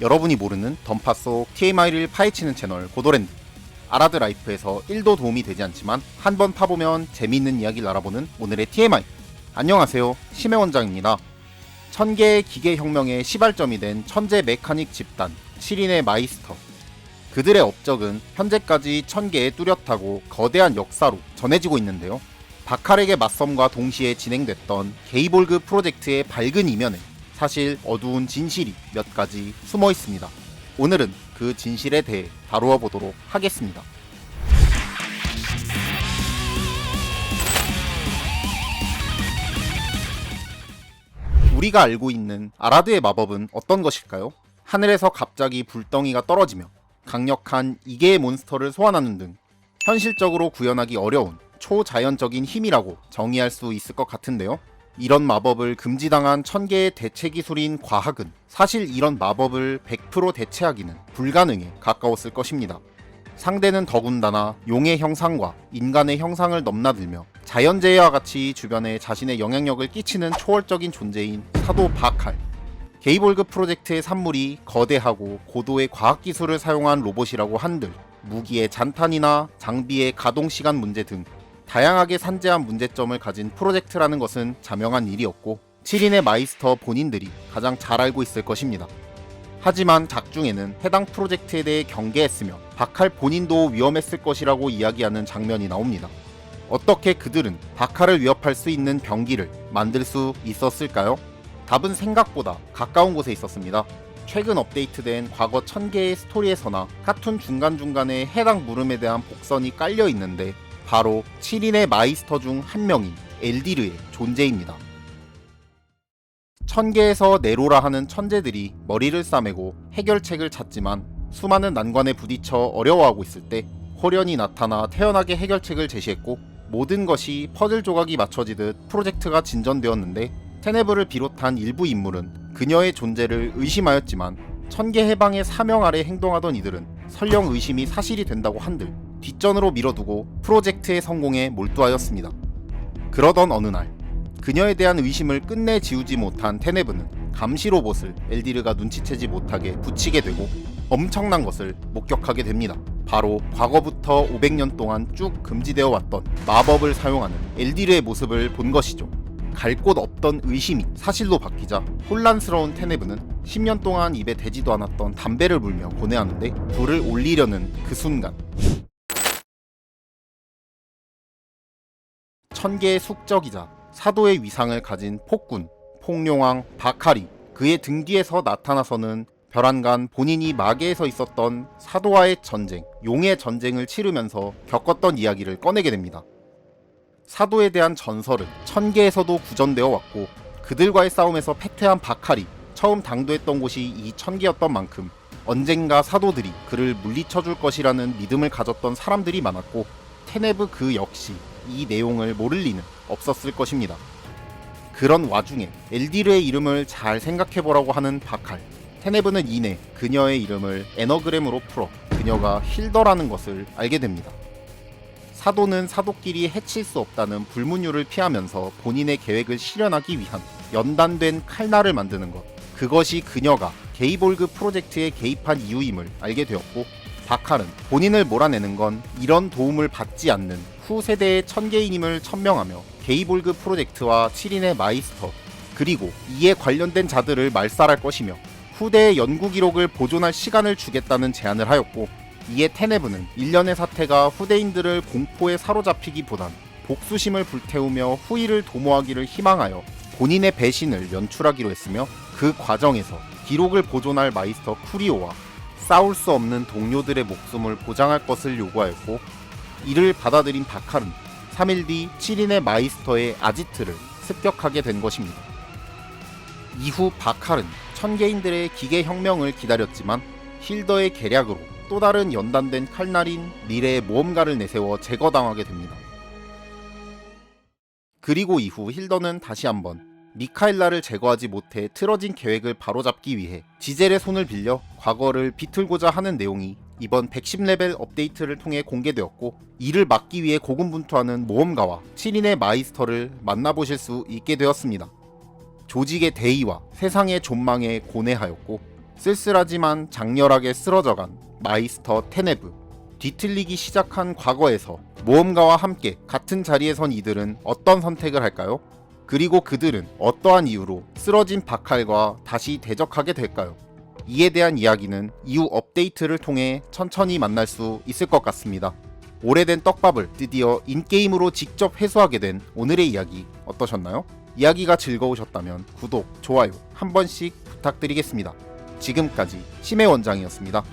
여러분이 모르는 던파 속 TMI를 파헤치는 채널 고도랜드. 아라드 라이프에서 1도 도움이 되지 않지만 한 번 파보면 재미있는 이야기를 알아보는 오늘의 TMI 안녕하세요. 심해 원장입니다. 천개의 기계혁명의 시발점이 된 천재 메카닉 집단 7인의 마이스터. 그들의 업적은 현재까지 천개의 뚜렷하고 거대한 역사로 전해지고 있는데요. 바칼에게 맞섬과 동시에 진행됐던 게이볼그 프로젝트의 밝은 이면에 사실 어두운 진실이 몇 가지 숨어 있습니다. 오늘은 그 진실에 대해 다루어 보도록 하겠습니다. 우리가 알고 있는 아라드의 마법은 어떤 것일까요? 하늘에서 갑자기 불덩이가 떨어지며 강력한 이개의 몬스터를 소환하는 등 현실적으로 구현하기 어려운 초자연적인 힘이라고 정의할 수 있을 것 같은데요. 이런 마법을 금지당한 천개의 대체 기술인 과학은 사실 이런 마법을 100% 대체하기는 불가능에 가까웠을 것입니다. 상대는 더군다나 용의 형상과 인간의 형상을 넘나들며 자연재해와 같이 주변에 자신의 영향력을 끼치는 초월적인 존재인 사도 바칼. 게이볼그 프로젝트의 산물이 거대하고 고도의 과학기술을 사용한 로봇이라고 한들 무기의 잔탄이나 장비의 가동시간 문제 등 다양하게 산재한 문제점을 가진 프로젝트라는 것은 자명한 일이었고 7인의 마이스터 본인들이 가장 잘 알고 있을 것입니다. 하지만 작중에는 해당 프로젝트에 대해 경계했으며 바칼 본인도 위험했을 것이라고 이야기하는 장면이 나옵니다. 어떻게 그들은 바칼을 위협할 수 있는 병기를 만들 수 있었을까요? 답은 생각보다 가까운 곳에 있었습니다. 최근 업데이트된 과거 1000개의 스토리에서나 카툰 중간중간에 해당 물음에 대한 복선이 깔려 있는데 바로 7인의 마이스터 중 한 명인 엘디르의 존재입니다. 천계에서 네로라 하는 천재들이 머리를 싸매고 해결책을 찾지만 수많은 난관에 부딪혀 어려워하고 있을 때 호련이 나타나 태연하게 해결책을 제시했고 모든 것이 퍼즐 조각이 맞춰지듯 프로젝트가 진전되었는데 테네브를 비롯한 일부 인물은 그녀의 존재를 의심하였지만 천계 해방의 사명 아래 행동하던 이들은 설령 의심이 사실이 된다고 한들 뒷전으로 밀어두고 프로젝트의 성공에 몰두하였습니다. 그러던 어느 날 그녀에 대한 의심을 끝내 지우지 못한 테네브는 감시 로봇을 엘디르가 눈치채지 못하게 붙이게 되고 엄청난 것을 목격하게 됩니다. 바로 과거부터 500년 동안 쭉 금지되어 왔던 마법을 사용하는 엘디르의 모습을 본 것이죠. 갈 곳 없던 의심이 사실로 바뀌자 혼란스러운 테네브는 10년 동안 입에 대지도 않았던 담배를 물며 고뇌하는데 불을 올리려는 그 순간 천개의 숙적이자 사도의 위상을 가진 폭군 폭룡왕 바카리 그의 등 뒤에서 나타나서는 벼란간 본인이 마계에서 있었던 사도와의 전쟁, 용의 전쟁을 치르면서 겪었던 이야기를 꺼내게 됩니다. 사도에 대한 전설은 천계에서도 구전되어 왔고 그들과의 싸움에서 패퇴한 바칼이 처음 당도했던 곳이 이 천계였던 만큼 언젠가 사도들이 그를 물리쳐줄 것이라는 믿음을 가졌던 사람들이 많았고 테네브 그 역시 이 내용을 모를 리는 없었을 것입니다. 그런 와중에 엘디르의 이름을 잘 생각해보라고 하는 바칼 테네브는 이내 그녀의 이름을 에너그램으로 풀어 그녀가 힐더라는 것을 알게 됩니다. 사도는 사도끼리 해칠 수 없다는 불문율을 피하면서 본인의 계획을 실현하기 위한 연단된 칼날을 만드는 것. 그것이 그녀가 게이볼그 프로젝트에 개입한 이유임을 알게 되었고, 바칼은 본인을 몰아내는 건 이런 도움을 받지 않는 후 세대의 천개인임을 천명하며 게이볼그 프로젝트와 7인의 마이스터, 그리고 이에 관련된 자들을 말살할 것이며 후대의 연구 기록을 보존할 시간을 주겠다는 제안을 하였고 이에 테네브는 일련의 사태가 후대인들을 공포에 사로잡히기보단 복수심을 불태우며 후일을 도모하기를 희망하여 본인의 배신을 연출하기로 했으며 그 과정에서 기록을 보존할 마이스터 쿠리오와 싸울 수 없는 동료들의 목숨을 보장할 것을 요구하였고 이를 받아들인 바칼은 3일 뒤 7인의 마이스터의 아지트를 습격하게 된 것입니다. 이후 바칼은 천개인들의 기계 혁명을 기다렸지만 힐더의 계략으로 또 다른 연단된 칼날인 미래의 모험가를 내세워 제거당하게 됩니다. 그리고 이후 힐더는 다시 한번 미카엘라를 제거하지 못해 틀어진 계획을 바로잡기 위해 지젤의 손을 빌려 과거를 비틀고자 하는 내용이 이번 110레벨 업데이트를 통해 공개되었고 이를 막기 위해 고군분투하는 모험가와 7인의 마이스터를 만나보실 수 있게 되었습니다. 조직의 대의와 세상의 존망에 고뇌하였고 쓸쓸하지만 장렬하게 쓰러져간 마이스터 테네브. 뒤틀리기 시작한 과거에서 모험가와 함께 같은 자리에 선 이들은 어떤 선택을 할까요? 그리고 그들은 어떠한 이유로 쓰러진 바칼과 다시 대적하게 될까요? 이에 대한 이야기는 이후 업데이트를 통해 천천히 만날 수 있을 것 같습니다. 오래된 떡밥을 드디어 인게임으로 직접 회수하게 된 오늘의 이야기 어떠셨나요? 이야기가 즐거우셨다면 구독, 좋아요 한 번씩 부탁드리겠습니다. 지금까지 심해 원장이었습니다.